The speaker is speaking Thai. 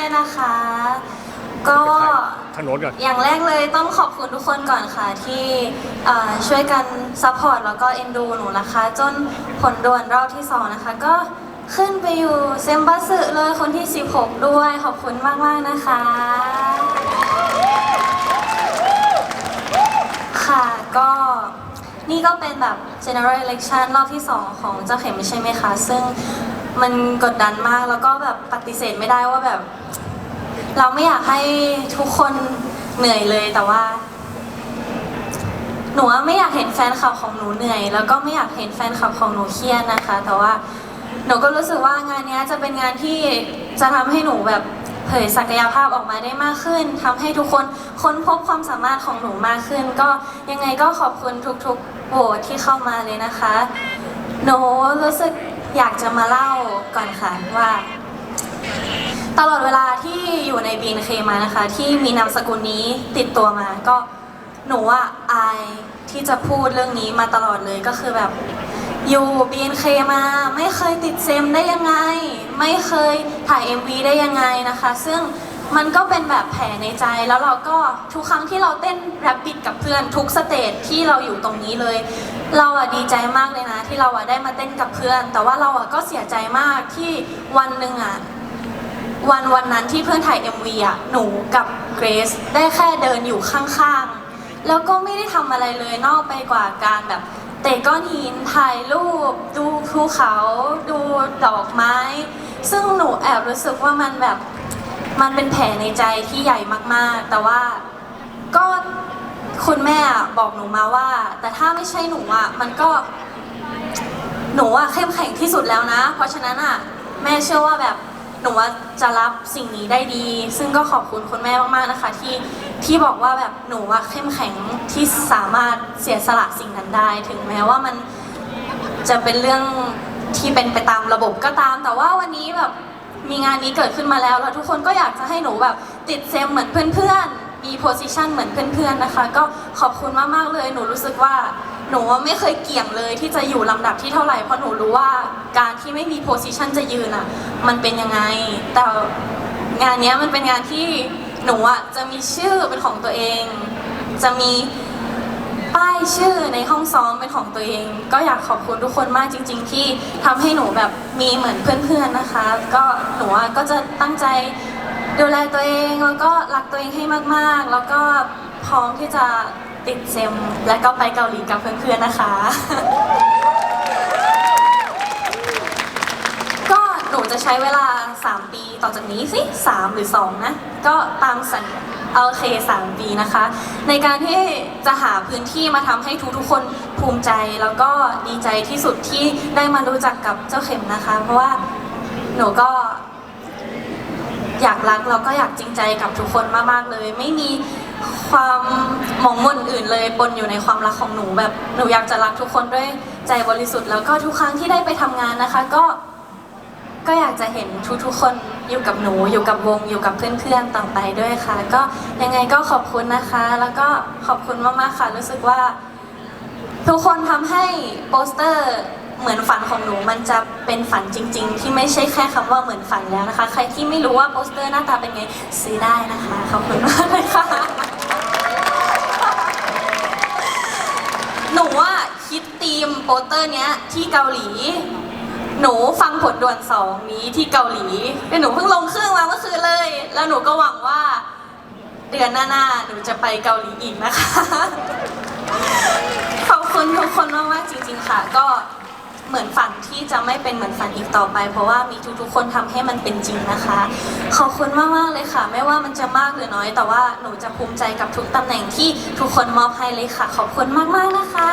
เรียนนะคะ ก็ทางโน้นก่อน อย่างแรกเลยต้องขอบคุณทุกคนก่อนค่ะที่เอ่อช่วยกันซัพพอร์ตแล้วก็เอ็นดูหนูนะคะ จนผลด่วนรอบที่สองนะคะ ก็ขึ้นไปอยู่เซมบัสึเลยคนที่ 16 ด้วยขอบคุณมากๆนะคะ ค่ะก็นี่ก็เป็นแบบ general election รอบที่ 2 ของเจ้าเข็มใช่ไหมคะ ซึ่ง มันกดดันมากแล้วก็แบบปฏิเสธไม่ได้ว่าแบบ เราไม่อยากให้ทุกคนเหนื่อยเลยแต่ว่า หนูว่าไม่อยากเห็นแฟนคลับของหนูเหนื่อย แล้วก็ไม่อยากเห็นแฟนคลับของหนูเครียดนะคะ แต่ว่าหนูก็รู้สึกว่างานนี้จะเป็นงานที่จะทำให้หนูแบบเผยศักยภาพออกมาได้มากขึ้นทำให้ทุกคนค้นพบความสามารถของหนูมากขึ้น ก็ยังไงก็ขอบคุณทุกๆโหวตที่เข้ามาเลยนะคะ หนูรู้สึก อยากจะมาเล่าก่อนค่ะว่า ตลอดเวลาที่อยู่ในบีนเคมานะคะ ที่มีนามสกุลนี้ติดตัวมา ก็หนูว่าอายที่จะพูดเรื่องนี้มาตลอดเลยก็คือแบบอยู่บีนเคมาไม่เคยติดเซมได้ยังไง ไม่เคยถ่าย MV ได้ยังไงนะคะ ซึ่ง มันก็เป็นแบบแผลในใจแล้วเราก็ทุกครั้งที่เราเต้นแรปปิดกับเพื่อนทุกสเตจที่เราอยู่ตรงนี้เลย เราอะดีใจมากเลยนะ ที่เราอะได้มาเต้นกับเพื่อน แต่ว่าเราอะก็เสียใจมากที่วันหนึ่งอะวันวันนั้นที่เพื่อนถ่าย MV อะหนูกับเกรซได้แค่เดินอยู่ข้างๆ แล้วก็ไม่ได้ทำอะไรเลยนอกไปกว่าการแบบเตะก้อนหินถ่ายรูป ดูภูเขา ดูดอกไม้ ซึ่งหนูแอบรู้สึกว่ามันแบบ มันเป็นแผลในใจที่ใหญ่มากๆ แต่ว่าก็คุณแม่บอกหนูมาว่า แต่ถ้าไม่ใช่หนูอะมันก็ หนูอะเข้มแข็งที่สุดแล้วนะ เพราะฉะนั้นอะแม่เชื่อว่าแบบหนูว่าจะรับสิ่งนี้ได้ดี ซึ่งก็ขอบคุณคุณแม่มากๆนะคะ ที่ที่บอกว่าแบบหนูอะเข้มแข็งที่สามารถเสียสละสิ่งนั้นได้ ถึงแม้ว่ามันจะเป็นเรื่องที่เป็นไปตามระบบก็ตาม แต่ว่าวันนี้แบบ มีงานนี้เกิดขึ้นมาแล้ว แล้วทุกคนก็อยากจะให้หนูแบบติดเซมเหมือนเพื่อนๆ มีโพสิชันเหมือนเพื่อนๆนะคะ ก็ขอบคุณมากๆเลย หนูรู้สึกว่าหนูไม่เคยเกี่ยงเลยที่จะอยู่ลำดับที่เท่าไหร่ เพราะหนูรู้ว่าการที่ไม่มีโพสิชันจะยืนอะ มันเป็นยังไง แต่งานนี้มันเป็นงานที่หนูอะจะมีชื่อเป็นของตัวเอง จะมี ป้ายชื่อในห้องซ้อมเป็นของตัวเอง ก็อยากขอบคุณทุกคนมากจริง ๆ ที่ทำให้หนูแบบมีเหมือนเพื่อนๆนะคะ ก็หนูอะก็จะตั้งใจดูแลตัวเองแล้วก็รักตัวเองให้มากๆ แล้วก็พร้อมที่จะติดเซม และก็ไปเกาหลีกับเพื่อนๆนะคะ ก็หนูจะใช้เวลา 3 ปีต่อจากนี้สิ3หรือ 2 นะ ก็ตามสัญญา โอเค3ปีนะคะ ในการที่จะหาพื้นที่มาทำให้ทุกๆคนภูมิใจแล้วก็ดีใจที่สุดที่ได้มารู้จักกับเจ้าเข็มนะคะ เพราะว่าหนูก็อยากรักแล้วก็อยากจริงใจกับทุกคนมากๆเลย ไม่มีความหมองหม่นอื่นเลยปนอยู่ในความรักของหนูแบบหนูอยากจะรักทุกคนด้วยใจบริสุทธิ์แล้วก็ทุกครั้งที่ได้ไปทำงานนะคะ ก็ ก็อยากจะเห็นทุกๆคนอยู่กับหนูอยู่กับวงอยู่กับเพื่อนๆต่อไปด้วยค่ะ ก็ยังไงก็ขอบคุณนะคะ แล้วก็ขอบคุณมากๆค่ะ รู้สึกว่า ทุกคนทำให้โปสเตอร์เหมือนฝันของหนูมันจะเป็นฝันจริง ๆ ที่ไม่ใช่แค่คำว่าเหมือนฝันแล้วนะคะ ใครที่ไม่รู้ว่าโปสเตอร์หน้าตาเป็นไงซื้อได้นะคะขอบคุณมากเลยค่ะหนูว่าคิดธีมโปสเตอร์เนี้ยที่เกาหลี หนูฟังผลด่วนสองนี้ที่เกาหลีเป็นหนูเพิ่งลงเครื่องมาเมื่อคืนเลย แล้วหนูก็หวังว่า เดือนหน้าๆหนูจะไปเกาหลีอีกนะคะ ขอบคุณทุกคนมากๆจริง ๆ ค่ะ ก็เหมือนฝันที่จะไม่เป็นเหมือนฝันอีกต่อไป เพราะว่ามีทุกๆคนทำให้มันเป็นจริงนะคะ ขอบคุณมากๆเลยค่ะ ไม่ว่ามันจะมากหรือน้อย แต่ว่าหนูจะภูมิใจกับทุกตำแหน่งที่ทุกคนมอบให้เลยค่ะ ขอบคุณมากๆนะคะ